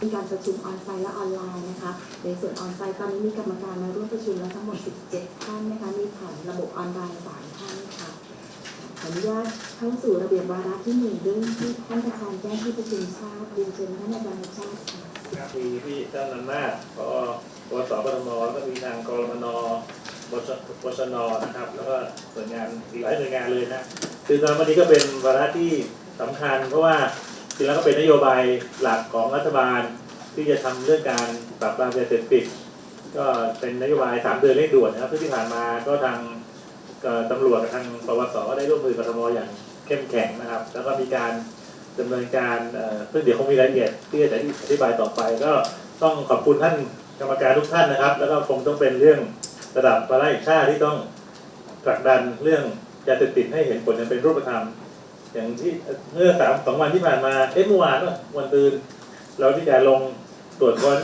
มีการประชุมออนไซต์และออนไลน์นะคะ ในส่วนออนไซต์ตอนนี้มีกรรมการมาร่วมประชุมแล้วทั้งหมด 17 ท่านนะคะ มีผ่านระบบออนไลน์3ท่านค่ะขออนุญาตเข้าสู่ระเบียบวาระที่หนึ่งเรื่องที่ท่านประธานแจ้งที่ประชุมทราบเรียนเชิญท่านอาจารย์ชาติค่ะครับมีพี่ท่านอำนาจพอปสปทมแล้วก็มีทางกรมนบชบชนนะครับ แล้วก็หน่วยงานอีกหลายหน่วยงานเลยนะ คือตอนวันนี้ก็เป็นวาระที่สำคัญ เพราะว่าจริงแล้วก็เป็นนโยบายหลักของรัฐบาลที่จะทำเรื่องการปราบปรามยาเสพติดก็เป็นนโยบายสามเดือนเร่งด่วนนะครับที่ผ่านมาก็ทางตำรวจกับทางปวสก็ได้ร่วมมือกับทมอย่างเข้มแข็งนะครับ แล้วก็มีการดำเนินการเอ่อซึ่งเดี๋ยวคงมีรายละเอียดที่จะอธิบายต่อไป ก็ต้องขอบคุณท่านกรรมการทุกท่านนะครับ แล้วก็คงต้องเป็นเรื่องระดับวาระแห่งชาติที่ต้องผลักดันเรื่อง ยาเสพติดให้เห็นผลอย่างเป็นรูปธรรม อย่างที่เมื่อสามสองวันที่ผ่านมาเอ๊ะเมื่อวานป่ะวันตื่นเราที่จะลงตรวจค้น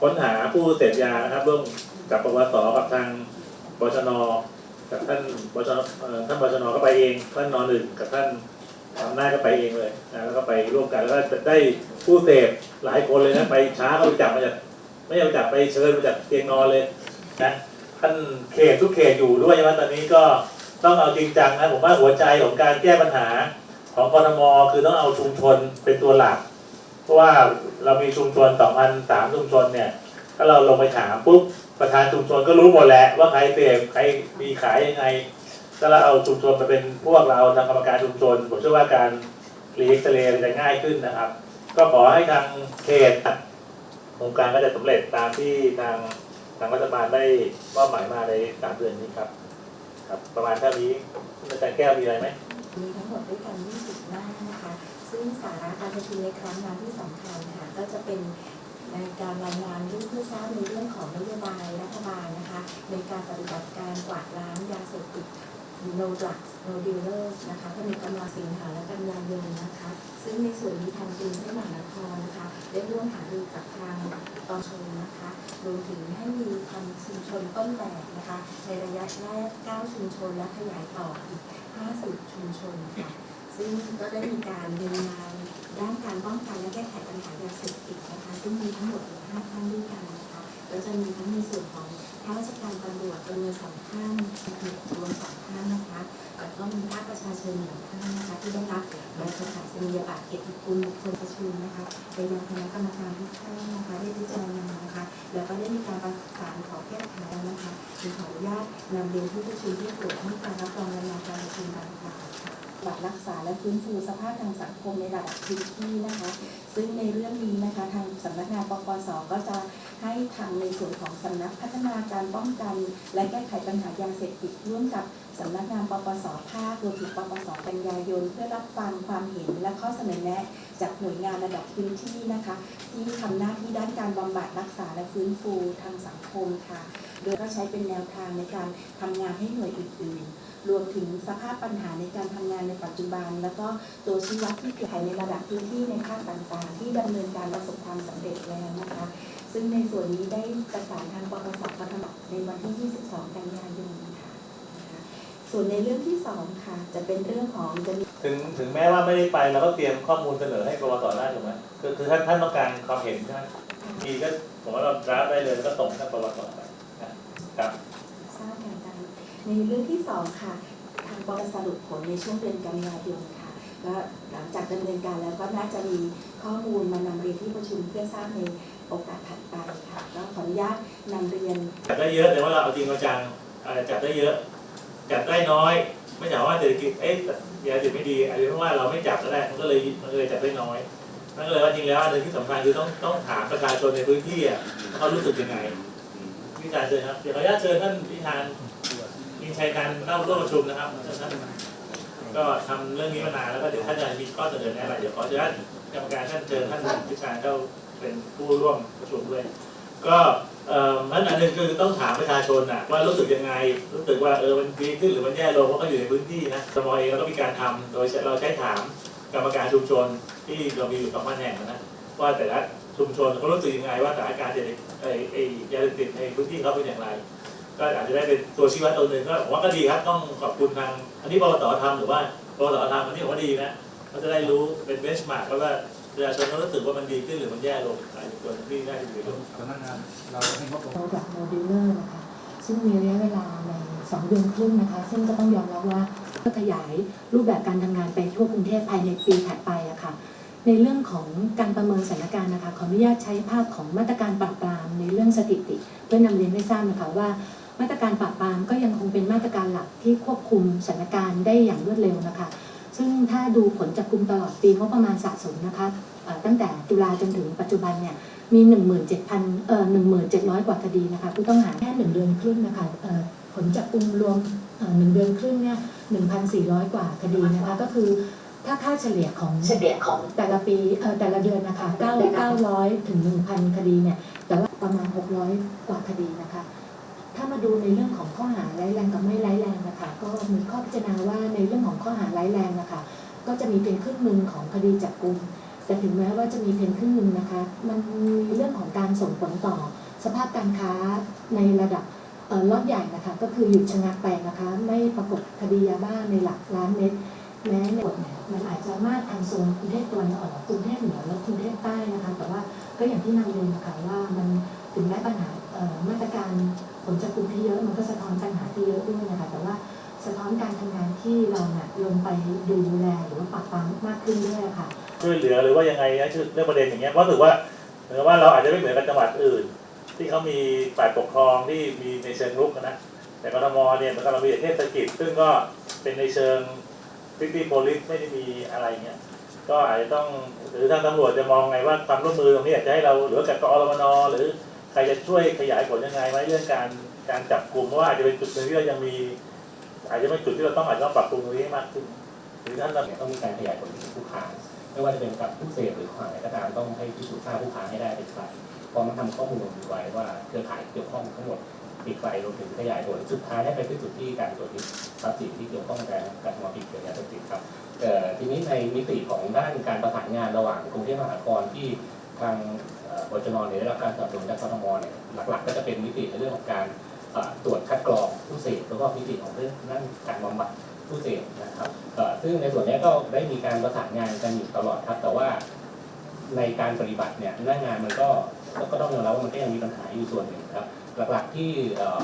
ค้นหาผู้เสพยานะครับร่วมกับปวสกับทางบชนกับท่านบชนท่านบชนก็ไปเองท่านนหนึ่งกับท่านอำหน้าก็ไปเองเลยนะแล้วก็ไปร่วมกันแล้วก็ได้ผู้เสพหลายคนเลยนะไปช้าก็ไปจับมาจากไม่ใช่ไปจับไปเชิญมาจากเตียงนอนเลยนะ ท่านเขตทุกเขตอยู่ด้วยใช่ไหมตอนนี้ก็ต้องเอาจริงจังนะผมว่าหัวใจของการแก้ปัญหาของกรทมคือต้องเอาชุมชนเป็นตัวหลัก เพราะว่าเรามีชุมชนสองพันสามชุมชนเนี่ย ถ้าเราลงไปถามปุ๊บประธานชุมชนก็รู้หมดแหละว่าใครเสพใครมีขายยังไงถ้าเราเอาชุมชนมาเป็นพวกเราทางกรรมการชุมชนผมเชื่อว่าการรีเอ็กซเรย์จะง่ายขึ้นนะครับ ก็ขอให้ทางเขตโครงการก็จะสำเร็จตามที่ทาง ทางรัฐบาลได้มอบหมายมาในสามเดือนนี้ครับ ครับ ประมาณเท่านี้อาจารย์แก้วมีอะไรไหมมีทั้งหมดด้วยกัน20หน้านะคะ ซึ่งสาระการประชุมในครั้งนั้นที่สำคัญค่ะก็จะเป็นในการรายงานเรื่องเพื่อทราบในเรื่องของนโยบายรัฐบาลนะคะ ในการปฏิบัติการกวาดล้างยาเสพติด no drugs no dealers นะคะผนึกกำลังสิงหาและกันยายนนะคะ ซึ่งในส่วนนี้ทางกรุงเทพมหานครนะคะได้ร่วมหารือกับทางตอนชนนะคะรวมถึงให้มีทำชุมชนต้นแบบนะคะ ในระยะแรก 9 ชุมชนและขยายต่ออีก 50 ชุมชนค่ะซึ่งก็ได้มีการดำเนินงานด้านการป้องกันและแก้ไขปัญหายาเสพติดนะคะ ซึ่งมีทั้งหมด5ท่านด้วยกัน นะคะแล้วจะมีทั้งในส่วนของข้าราชการตำรวจจำนวนสองท่านรวมสองท่านนะคะแล้วก็มีภาคประชาชนหนึ่งท่านนะคะที่ได้รับใบประกาศนียบัตรเกียรติคุณบุคคลประชุมนะคะไปยังคณะกรรมการทุกท่านนะคะได้พิจารณานะคะ แล้วก็ได้มีการประสานขอแก้ไขแล้วนะคะขออนุญาตนำเรียนที่ประชุมที่ตรวจให้การรับรองรายงานการประชุมดังกล่าวค่ะ หลักรักษาและฟื้นฟูสภาพทางสังคมในระดับพื้นที่นะคะ ซึ่งในเรื่องนี้นะคะทางสำนักงานปปสก็จะให้ทางในส่วนของสำนักพัฒนาการป้องกัน และแก้ไขปัญหายาเสพติดร่วมกับสำนักงานปปสภาครวมถึงปปสกันยายน เพื่อรับฟังความเห็นและข้อเสนอแนะ จากหน่วยงานระดับพื้นที่นะคะ ที่ทำหน้าที่ด้านการบำบัดรักษาและฟื้นฟูทางสังคมค่ะ โดยก็ใช้เป็นแนวทางในการทำงานให้หน่วยอื่นๆ รวมถึงสภาพปัญหาในการทำงานในปัจจุบัน แล้วก็ตัวชี้วัดที่เกิดในระดับพื้นที่ในภาคต่างๆ ที่ดำเนินการประสบความสำเร็จแล้วนะคะ ซึ่งในส่วนนี้ได้ประสานทางปปสปทมในวันที่ 22 กันยายนค่ะนะคะส่วนในเรื่องที่สองค่ะ จะเป็นเรื่องของจะมีถึงถึงแม้ว่าไม่ได้ไปเราก็เตรียมข้อมูลเสนอให้กรวตได้ถูกไหมคือคือท่านท่านต้องการความเห็นใช่ไหมมีก็ผมว่าเราดราฟได้เลยแล้วก็ส่งท่านกรวตไปนะครับทราบกันกัน ในเรื่องที่สองค่ะ ทางปปสรุปผลในช่วงเดือนกันยายนค่ะ ก็หลังจากดำเนินการแล้วก็น่าจะมีข้อมูลมานำเรียนที่ประชุมเพื่อทราบในโอกาสถัดไปค่ะก็ขออนุญาตนำเรียนจัดได้เยอะแต่ว่าเราเอาจริงเอาจังจัดได้เยอะจัดได้น้อย ไม่ใช่ว่าเศรษฐกิจเอ๊ะยาเสพไม่ดีอาจจะเพราะว่าเราไม่จับก็ได้มันก็เลยมันก็เลยจัดได้น้อยนั่นก็เลยว่าจริงแล้วอันหนึงที่สำคัญคือต้องต้องถามประชาชนในพื้นที่อะเขารู้สึกยังไงพี่ชาเชิญครับเดี๋ยวขออนุญาตเชิญท่านพิธาน มีชัยการเข้าร่วมประชุมนะครับท่านก็ทำเรื่องนี้มานานแล้วก็เดี๋ยวท่านจะมีข้อเสนอแนะอะไรเดี๋ยวขออนุญกรรมการท่านเชิญท่านพิธานเข้าเป็นผู้ร่วมประชุมด้วย ก็เอ่อมันอันหนึงคือต้องถามประชาชนนะว่ารู้สึกยังไง รู้สึกว่าเออมันดีขึ้นหรือมันแย่ลงเพราะเขาอยู่ในพื้นที่นะสมอเองเราก็มีการทำโดยเราใช้ถามกรรมการชุมชนที่เรามีอยู่สองพันแห่งนะว่าแต่ละชุมชนเขารู้สึกยังไงว่าสถานการณ์เศรษฐกิจไอ้ยาเสพติดในพื้นที่เขาเป็นอย่างไร กก็อาจจะได้เป็นตัวชี้วัดตัวหนึ่งก็ผมว่าก็ดีครับต้องขอบคุณทาง อันนี้ปวสทำหรือว่าปวสทำอันนี้ผมว่าดีนะก็จะได้รู้เป็นเบนช์มาร์กแล้วว่าประชาชนเขารู้สึกว่ามันดีขึ้นหรือมันแย่ลงอะไรตัวที่น่าจะดีลงสำนักงานเราให้งบประมาณโปรดักต์โมดูลเลอร์นะคะซึ่งมีระยะเวลาใน2เดือนครึ่งนะคะ ซึ่งก็ต้องยอมรับว่าก็ขยายรูปแบบการทำงานไปทั่วกรุงเทพภายในปีถัดไปอะค่ะในเรื่องของการประเมินสถานการณ์นะคะขออนุญาตใช้ภาพของมาตรการปราบปรามในเรื่องสถิติ เพื่อนำเรียนให้ทราบนะคะว่า มาตรการปราบปรามก็ยังคงเป็นมาตรการหลักที่ควบคุมสถานการณ์ได้อย่างรวดเร็วนะคะ ซึ่งถ้าดูผลจับกลุ่มตลอดปีงบประมาณสะสมนะคะเอ่อตั้งแต่ตุลาจนถึงปัจจุบันเนี่ยมี 17,000เอ่อ17,000กว่าคดีนะคะผู้ต้องหาแค่1เดือนครึ่งนะคะเอ่อผลจับกลุ่มรวมเอ่อ1เดือนครึ่งเนี่ย1,400 กว่าคดีนะคะก็คือถ้าค่าเฉลี่ยของเฉลี่ยของแต่ละปีเอ่อแต่ละเดือนนะคะ9 900 ถึง 1,000 คดีเนี่ยแต่ว่าประมาณ 600 กว่าคดีนะคะ ถ้ามาดูในเรื่องของข้อหาร้ายแรงกับไม่ร้ายแรงนะคะ ก็มีข้อพิจารณาว่าในเรื่องของข้อหาร้ายแรงนะคะ ก็จะมีเป็นครึ่งหนึ่งของคดีจับกลุ่มแต่ถึงแม้ว่าจะมีเพียงครึ่งหนึ่งนะคะ มันมีเรื่องของการส่งผลต่อ สภาพการค้าในระดับล็อตใหญ่นะคะ ก็คือหยุดชะงักไปนะคะ ไม่ปรากฏคดียาบ้าในหลักล้านเม็ดแม้ในกฎเนี่ยมันอาจจะมากทางโซนกรุงเทพตะวันออกกรุงเทพเหนือและกรุงเทพใต้นะคะ แต่ว่า ก็อย่างที่นำเรียนนะคะว่ามันถึงแม้ปัญหามาตรการผลจับกลุ่มที่เยอะมันก็สะท้อนปัญหาที่เยอะด้วยนะคะแต่ว่าสะท้อนการทำงานที่เราเนี่ยลงไปดูแลหรือว่าปรับปรามมากขึ้นด้วยค่ะช่วยเหลือหรือว่ายังไงนะเรื่องประเด็นอย่างเงี้ยเพราะถือว่าเหมือนว่าเราอาจจะไม่เหมือนกับจังหวัดอื่น ที่เขามีฝ่ายปกครองที่มีในเชิงรุกนะแต่กทมเนี่ยมันก็เรามีเทศกิจซึ่งก็เป็นในเชิงฟิตี้โพลิสไม่ได้มีอะไรเงี้ย ก็อาจจะต้องหรือทางตำรวจจะมองไงว่าความร่วมมือตรงนี้อากจะให้เราหรือกับกอรมนหรือใครจะช่วยขยายผลยังไงไหมเรื่องการการจับกลุ่มเพราะว่าอาจจะเป็นจุดหนึ่งที่เรายังมี อาจจะเป็นจุดที่เราต้องอาจจะต้องปรับปรุงตรงนี้ให้มากขึ้นหรือท่านเนี่ยต้องมีการขยายผลผู้ค้าไม่ว่าจะเป็นกับผู้เสพหรือผู้ขายก็ตามต้องให้พิสูจน์ทราบผู้ค้าให้ได้เป็นใครพร้อมทำข้อมูลไว้ว่าเครือข่ายเกี่ยวข้องทั้งหมด ติดไปรวมถึงขยายผลสุดท้ายให้ไปที่สุดที่การตรวจยึดทรัพย์สินที่เกี่ยวข้องกับการทำความผิดเกี่ยวกับยาเสพติดครับทีนี้ในมิติของด้านการประสานงานระหว่างกรุงเทพมหานครที่ทางบจนเนี่ยได้รับการสนับสนุนจากกทมเนี่ยหลักๆ ก็จะเป็นมิติในเรื่องของการตรวจคัดกรองผู้เสพแล้วก็มิติของเรื่องด้านการบำบัดผู้เสพนะครับซึ่งในส่วนนี้ก็ได้มีการประสานงานกันอยู่ตลอดครับ แต่ว่าในการปฏิบัติเนี่ยหน้างานมันก็ก็ต้องยอมรับว่ามันก็ยังมีปัญหาอยู่ส่วนหนึ่งครับ หลักๆที่เอ่อ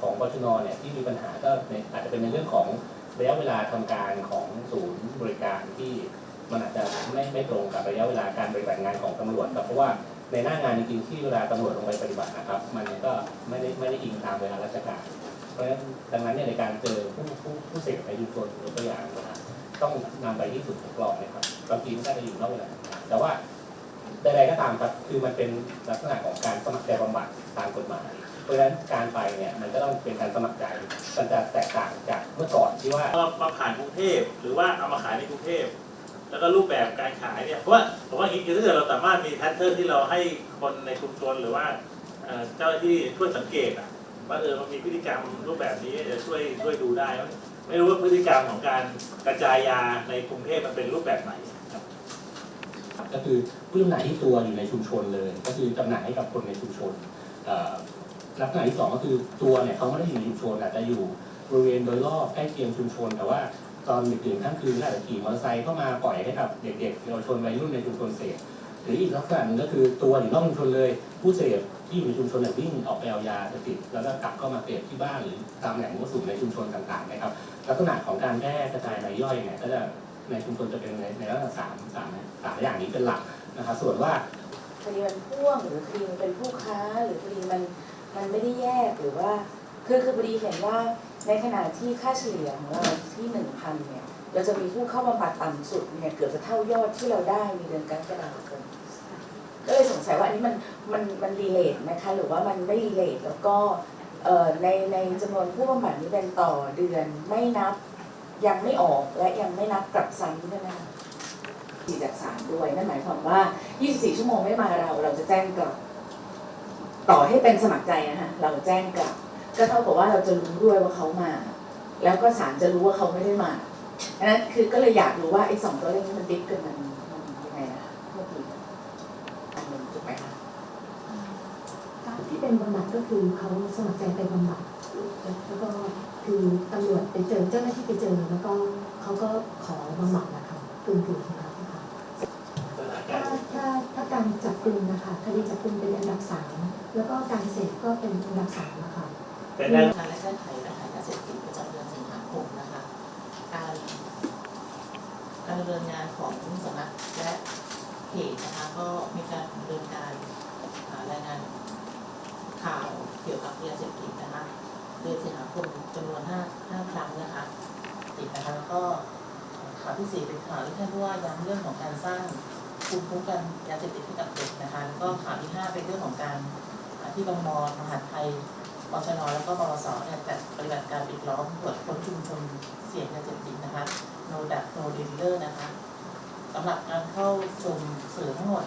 ของบชนเนี่ยที่มีปัญหาก็อาจจะเป็นในเรื่องของระยะเวลาทำการของศูนย์บริการที่มันอาจจะไม่ไม่ตรงกับระยะเวลาการปฏิบัติงานของตำรวจครับเพราะว่าในหน้างานจริงๆที่เวลาตำรวจลงไปปฏิบัตินะครับ มันก็ไม่ได้ไม่ได้อิงตามเวลาราชการเพราะฉะนั้นดังนั้นเนี่ยในการเจอผู้ผู้ผู้เสพในชุมชนยกตัวอย่างนะครับต้องนำไปที่ศูนย์คัดกรองนะครับบางทีมันก็จะอยู่นอกเวลาแต่ว่า ใดๆก็ตามครับคือมันเป็นลักษณะของการสมัครใจบำบัดตามกฎหมาย เพราะฉะนั้นการไปเนี่ยมันก็ต้องเป็นการสมัครใจมันจะแตกต่างจากเมื่อก่อนที่ว่าเอามาผ่านกรุงเทพหรือว่าเอามาขายในกรุงเทพแล้วก็รูปแบบการขายเนี่ยเพราะว่าผมว่าอย่างนี้คือถ้าเกิดเราสามารถมีแพทเทิร์นที่เราให้คนในชุมชนหรือว่าเอ่อเจ้าหน้าที่ช่วยสังเกตอะว่าเออมันมีพฤติกรรมรูปแบบนี้จะช่วยช่วยดูได้ ไม่รู้ว่าพฤติกรรมของการกระจายยาในกรุงเทพมันเป็นรูปแบบไหนครับ ก็คือผู้จำหน่ายที่ตัวอยู่ในชุมชนเลย ก็คือจำหน่ายให้กับคนในชุมชนลักษณะที่สองก็คือตัวเนี่ยเขาไม่ได้อยู่ในชุมชนอาจจะอยู่บริเวณโดยรอบใกล้เคียงชุมชน แต่ว่าตอนดึกๆค่ำคืนอาจจะขี่มอเตอร์ไซค์เข้ามาปล่อยให้กับเด็กๆเยาวชนวัยรุ่นในชุมชนเสพหรืออีกลักษณะหนึ่งก็คือตัวอยู่นอกชุมชนเลย ผู้เสพที่อยู่ในชุมชนวิ่งออกไปเอายาเสพติดแล้วก็กลับเข้ามาเสพที่บ้านหรือตามแหล่งมั่วสุมในชุมชนต่างๆนะครับ ลักษณะของการแพร่กระจายรายย่อยเนี่ยก็จะ ในชุมชนจะเป็นในในลักษณะสามสามสามอย่างนี้เป็นหลักนะครับส่วนว่าคดีมันพ่วงหรือคดีมันเป็นผู้ค้าหรือคดีมันมันไม่ได้แยกหรือว่า คือคือพอดีเห็นว่าในขณะที่ค่าเฉลี่ยของเราที่หนึ่งพันเนี่ยเราจะมีผู้เข้าบำบัดต่ำสุดเนี่ยเกือบจะเท่ายอดที่เราได้ในเดือนกรกฎาคมก็เลยสงสัยว่าอันนี้มันมันมันรีเลทนะคะหรือว่ามันไม่รีเลทแล้วก็เอ่อในในจำนวนผู้บำบัดนี้เป็นต่อเดือนไม่นับ ยังไม่ออกและยังไม่นับกลับซ้ำใช่ไหมคะสี่จากสามด้วยนั่นหมายความว่า 24 ชั่วโมงไม่มาเรา เราจะแจ้งกลับ ต่อให้เป็นสมัครใจนะคะเราแจ้งกลับ ก็เท่ากับว่าเราจะรู้ด้วยว่าเขามา แล้วก็ศาลจะรู้ว่าเขาไม่ได้มาอันนั้นคือก็เลยอยากรู้ว่าไอ้สองตัวเลขนี้มันดิฟกันมันมันยังไงนะคะเมื่อกี้อันหนึ่งถูกไหมคะที่เป็นบำบัดก็คือเขาสมัครใจไปบำบัดแล้วก็ คือตำรวจไปเจอเจ้าหน้าที่ไปเจอแล้วก็เขาก็ขอบำบัดนะคะกึ่งกึ่งนะคะถ้าถ้าถ้าการจับกลุ่มนะคะคดีจับกลุ่มเป็นอันดับสามแล้วก็การเสพก็เป็นอันดับสามนะคะเป็นการและแก้ไขปัญหายาเสพติดประจำเดือนสิงหาคมนะคะการการดำเนินงานของสำนักและเพจนะคะก็มีการดำเนินการรายงานข่าวเกี่ยวกับยาเสพติดนะคะ เดือนสิงหาคมจำนวน5 5ครั้งนะคะติดนะคะแล้วก็ข่าวที่สี่เป็นข่าวที่ท่านผู้ว่าย้ำเรื่องของการสร้างภูมิคุ้มกันยาเสพติดให้กับเด็กนะคะแล้วก็ข่าวที่ห้าเป็นเรื่องของการที่บมมหาดไทยปชนแล้วก็ปวสเนี่ยจัดปฏิบัติการปิดล้อมตรวจค้นชุมชนเสี่ยงยาเสพติดนะคะ no dat no dealer นะคะสำหรับการเข้าชมสื่อทั้งหมด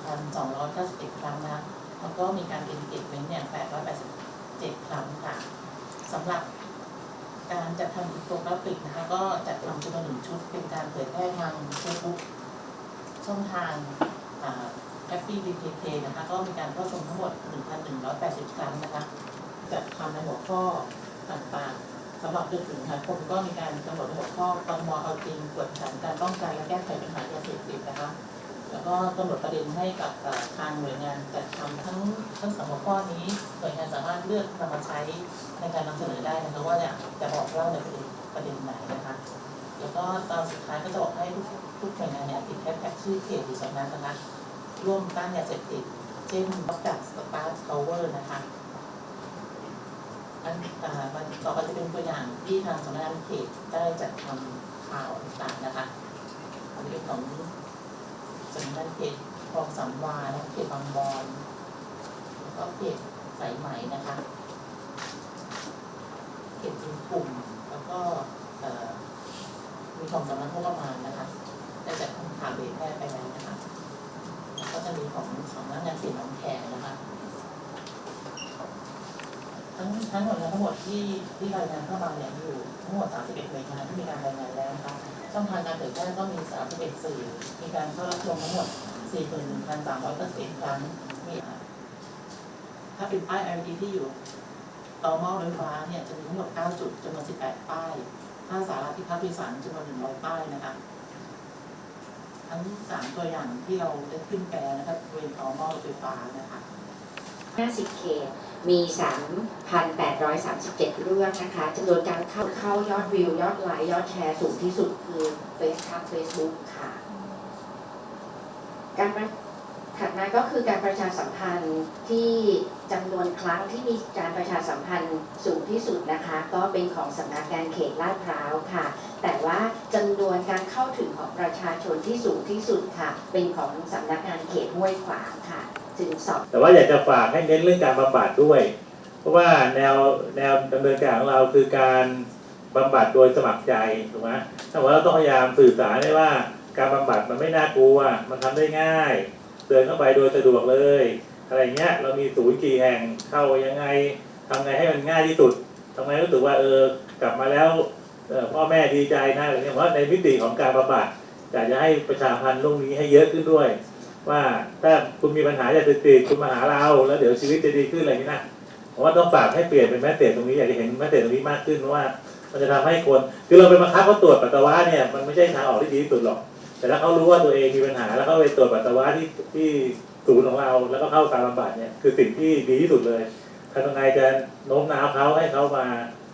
54,291 ครั้งนะแล้วก็มีการ engagement เนี่ย 887ครั้งค่ะสำหรับการจัดทำอินโฟกราฟิกนะคะก็จัดทำจำนวนหนึ่งชุด เป็นการเผยแพร่ทาง Facebook ช่องทางแอปปี้บีเคเคนะคะก็มีการเข้าชมทั้งหมด 1,180 ครั้งนะคะจัดทำในหัวข้อต่างๆสำหรับเดือนสิงหาคมก็มีการกำหนดหัวข้อกมเอาจริงกวดขันการป้องกันและแก้ไขปัญหายาเสพติดนะคะ แล้วก็กำหนดประเด็นให้กับทางหน่วยงานจัดทำทั้งทั้งสองหัวข้อนี้หน่วยงานสามารถเลือกนำมาใช้ในการนำเสนอได้นะคะว่าเนี่ยจะบอกเล่าในประเด็นประเด็นไหนนะคะแล้วก็ตอนสุดท้ายก็จะบอกให้ทุกทุกหน่วยงานเนี่ยติดแฮชแท็กชื่อเพจหรือสำนักนะคะร่วมต้านยาเสพติดเช่นบักดักสตาร์ทาวเวอร์นะคะอันอ่ามันต่อไปจะเป็นตัวอย่างที่ทางสำนักงานเขตได้จัดทำข่าวต่างๆนะคะอันนี้เป็นของ สำนักเขตคลองสามวาและเขตบางบอนแล้วก็เขตสายไหมนะคะ เขตจินกลุ่มแล้วก็มีของสำนักงบประมาณนะคะได้จัดทำข่าวเผยแพร่ไปแล้วนะคะก็จะมีของสำนักงานเขตหนองแขมนะคะ ทั้งทั้งหมดทั้งหมดที่ที่รายงานเข้ามาเนี่ยอยู่ทั้งหมด 31หน่วยงานที่มีการรายงานแล้วนะคะช่องทางการเผยแพร่ก็มี 31 สื่อ มีการเข้ารับชมทั้งหมด 41,391ครั้งมีอ่าถ้าเป็นป้าย LED ที่อยู่ต่อหม้อรถไฟฟ้าเนี่ยจะมีทั้งหมด 9 จุดจำนวน 18 ป้ายถ้าสาราที่พักโดยสารจำนวน 100 ป้ายนะคะทั้งสามตัวอย่างที่เราได้ขึ้นแปลนะครับบริเวณต่อหม้อรถไฟฟ้านะคะ50เขต มี 3,837 เรื่องนะคะจำนวนการเข้าเข้ายอดวิวยอดไลค์ยอดแชร์สูงที่สุดคือ Facebook Facebook ค่ะ การประถัดมาก็คือการประชาสัมพันธ์ที่จำนวนครั้งที่มีการประชาสัมพันธ์สูงที่สุดนะคะ ก็เป็นของสำนักงานเขตลาดพร้าวค่ะ แต่ว่าจำนวนการเข้าถึงของประชาชนที่สูงที่สุดค่ะ เป็นของสำนักงานเขตห้วยขวางค่ะ ถึงสองแต่ว่าอยากจะฝากให้เน้นเรื่องการบำบัดด้วย เพราะว่าแนวแนวดำเนินการของเราคือการบำบัดโดยสมัครใจถูกไหมถ้าว่าเราต้องพยายามสื่อสารได้ว่าการบำบัดมันไม่น่ากลัว มันทำได้ง่าย เดินเข้าไปโดยสะดวกเลย อะไรเงี้ย เรามีศูนย์กี่แห่งเข้ายังไงทำไงให้มันง่ายที่สุดทำไงรู้สึกว่าเออกลับมาแล้วพ่อแม่ดีใจนะอะไรเงี้ยเพราะในมิติของการบำบัดอยากจะให้ประชาพันธ์ตรงนี้ให้เยอะขึ้นด้วย ว่าถ้าคุณมีปัญหาอยากจะติดคุณมาหาเราแล้วเดี๋ยวชีวิตจะดีขึ้นอะไรอย่างนี้นะผมว่าต้องฝากให้เปลี่ยนเป็นแมสเซจตรงนี้อยากจะเห็นแมสเซจตรงนี้มากขึ้นเพราะว่า มันจะทำให้คนคือเราไปบังคับเขาตรวจปัสสาวะเนี่ยมันไม่ใช่ทางออกที่ดีที่สุดหรอก แต่ถ้าเขารู้ว่าตัวเองมีปัญหา แล้วเขาไปตรวจปัสสาวะที่ที่ศูนย์ของเรา แล้วก็เข้าการบำบัดเนี่ยคือสิ่งที่ดีที่สุดเลยทำยังไงจะโน้มน้าวเขาให้เขามา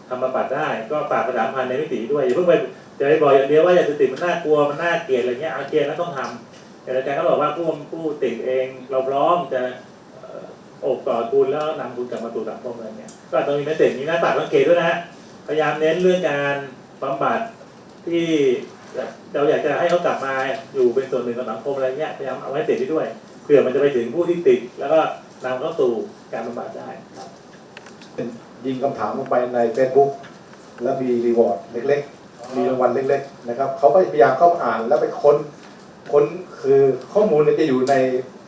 ทำบำบัดได้ ก็ฝากประชาสัมพันธ์ในมิติด้วยอย่าเพิ่งไปจะไปบอกอย่างเดียวว่าอย่าติดมันน่ากลัวมันน่าเกลียดอะไรเงี้ยเอาเกลียดแล้วต้องทำแต่ อาจารย์ก็บอกว่าผู้ผู้ติดเองเราพร้อมจะเอ่อโอบกอดคุณแล้วนำคุณกลับมาสู่สังคมอะไรเงี้ยก็ต้องมีเมสเซจนี้นะฝากสังเกตด้วยนะพยายามเน้นเรื่องการบำบัดที่เราอยากจะให้เขากลับมาอยู่เป็นส่วนหนึ่งของสังคมอะไรเงี้ยพยายามเอาไว้เสร็จด้วยเผื่อมันจะไปถึงผู้ที่ติด แล้วก็นำเข้าสู่การบำบัดได้ครับยิงคำถามลงไปใน Facebook แล้วมีรีวอร์ดเล็ก ๆ มีรางวัลเล็ก ๆ นะครับเขาก็พยายามเข้ามาอ่านแล้วไปค้น ค้นคือข้อมูลเนี่ยจะอยู่ใน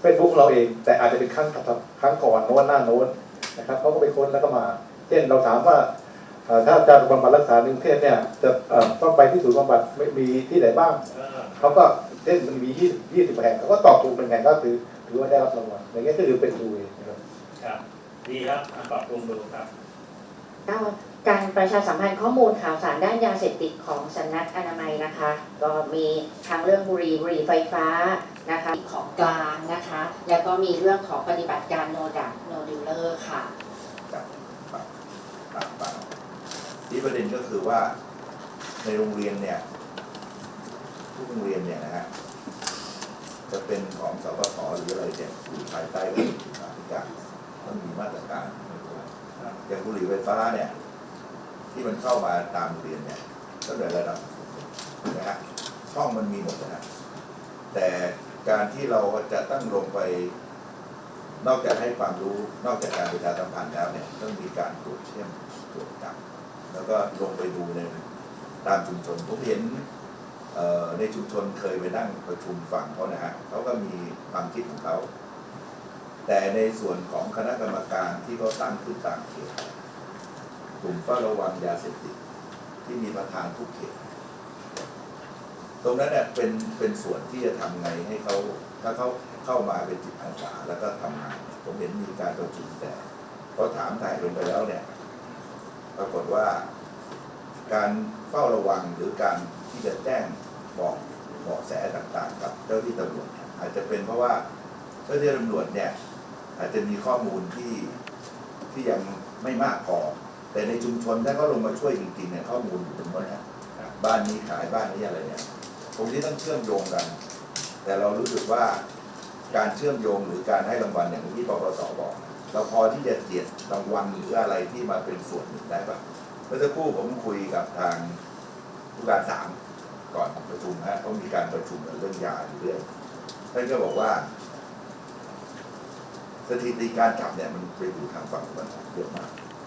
Facebook เราเอง แต่อาจจะเป็นครั้งถัดๆครั้งก่อนโน้นหน้าโน้นนะครับเขาก็ไปค้นแล้วก็มา เช่นเราถามว่าเอ่อถ้าจะบำบัดรักษาในกรุงเทพเนี่ยจะเอ่อต้องไปที่ศูนย์บำบัดไม่มีที่ไหนบ้างเขาก็เช่นมันมี20 20แห่งเขาก็ตอบถูกเป็นไงก็ถือถือว่าได้รับรางวัลอย่างเงี้ยก็คือเป็นดูเองนะครับครับดีครับอะปรับปรุงดูครับก็ การประชาสัมพันธ์ข้อมูลข่าวสารด้านยาเสพติดของสำนักอนามัยนะคะ ก็มีทั้งเรื่องบุหรี่บุหรี่ไฟฟ้านะคะของกลางนะคะ แล้วก็มีเรื่องของปฏิบัติการโนดักโนดิลเลอร์ค่ะกับปรับปรับปรับที่ประเด็นก็คือว่าในโรงเรียนเนี่ยทุกโรงเรียนเนี่ยนะฮะจะเป็นของสปสหรืออะไรเนี่ยอยู่ภายใต้กระทรวงศึกษาธิการต้องมีมาตรการอย่างบุหรี่ไฟฟ้าเนี่ย ที่มันเข้ามาตามเรียนเนี่ยตั้งแต่ระดับนะฮะช่องมันมีหมดนะฮะแต่การที่เราจะตั้งลงไป นอกจากให้ความรู้นอกจากการประชาสัมพันธ์แล้วเนี่ยต้องมีการตรวจเชื่อมตรวจจับแล้วก็ลงไปดูในตามชุมชนผมเห็นในชุมชนเคยไปนั่งประชุมฟังเขานะฮะเขาก็มีความคิดของเขา แต่ในส่วนของคณะกรรมการที่เขาตั้งขึ้นตามเขต ลุ่มเฝ้าระวังยาเสพติดที่มีประธานทุกเขตตรงนั้นเนี่ยเป็นเป็นส่วนที่จะทำไงให้เขาถ้าเขาเข้ามาเป็นจิตอาสาแล้วก็ทำงานผมเห็นมีการประชุมแต่พอถามถ่ายลงไปแล้วเนี่ย ปรากฏว่า การเฝ้าระวังหรือการที่จะแจ้งบอกบาะแสต่างๆ กับเจ้าที่ตำรวจอาจจะเป็นเพราะว่าเจ้าที่ตำรวจเนี่ย อาจจะมีข้อมูลที่ที่ยังไม่มากพอ แต่ในชุมชนถ้าเขาลงมาช่วยจริงๆเนี่ยข้อมูลอยู่ตรงนั้นนะบ้านนี้ขายบ้านนี้อะไรเนี่ยตรงที่ต้องเชื่อมโยงกัน แต่เรารู้สึกว่าการเชื่อมโยงหรือการให้รางวัลอย่างที่ปปสบอก เราพอที่จะเจียดรางวัลหรืออะไรที่มาเป็นส่วนหนึ่งได้ปะเมื่อสักครู่ผมคุยกับทางผู้การสามก่อนประชุมฮะเขามีการประชุมเรื่องยาอยู่เรื่องท่านก็บอกว่า สถิติการจับเนี่ยมันไปอยู่ทางฝั่งตะวันออกเยอะมาก